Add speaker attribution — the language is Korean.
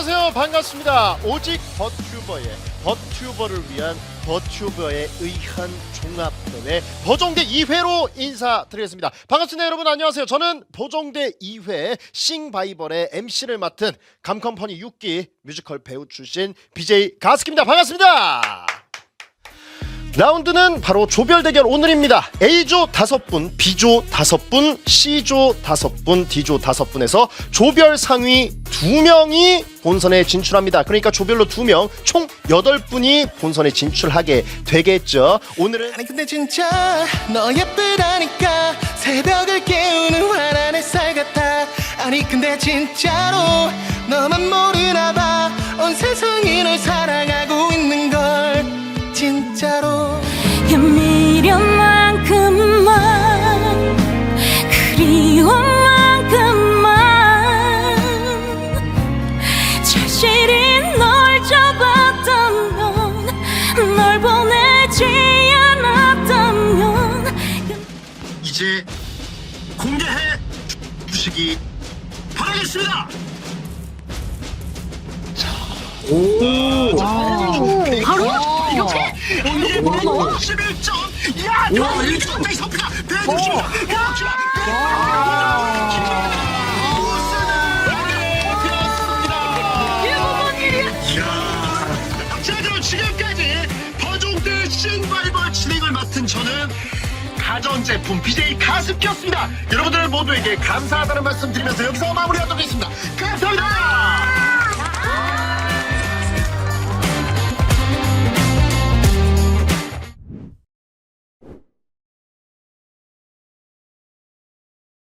Speaker 1: 반갑습니다. 오직 버튜버의 버튜버를 위한 버튜버에 의한 종합편의 버종대 2회로 인사드리겠습니다. 반갑습니다 여러분 안녕하세요. 저는 보종대 2회 싱바이벌의 MC를 맡은 감컴퍼니 6기 뮤지컬 배우 출신 BJ 가스키입니다. 반갑습니다. 라운드는 바로 조별 대결 오늘입니다. A조 다섯 분, B조 다섯 분, C조 다섯 분, D조 다섯 분에서 조별 상위 두 명이 본선에 진출합니다. 그러니까 조별로 두 명, 총 여덟 분이 본선에 진출하게 되겠죠. 오늘은
Speaker 2: 아니 근데 진짜 너 예쁘다니까 새벽을 깨우는 환한 햇살 같아 아니 근데 진짜로 널
Speaker 3: 보내지 않았다면
Speaker 4: 이제 공개해 주시기 바라겠습니다. 바로 이렇게 바로 11점. 야, 저 1점짜리 선수가 대주십니다. 야, 자, 그럼 지금까지 버종대 싱바이벌 진행을 맡은 저는 가전제품 BJ 가습기였습니다. 여러분들 모두에게 감사하다는 말씀 드리면서 여기서 마무리하도록 하겠습니다. 감사합니다.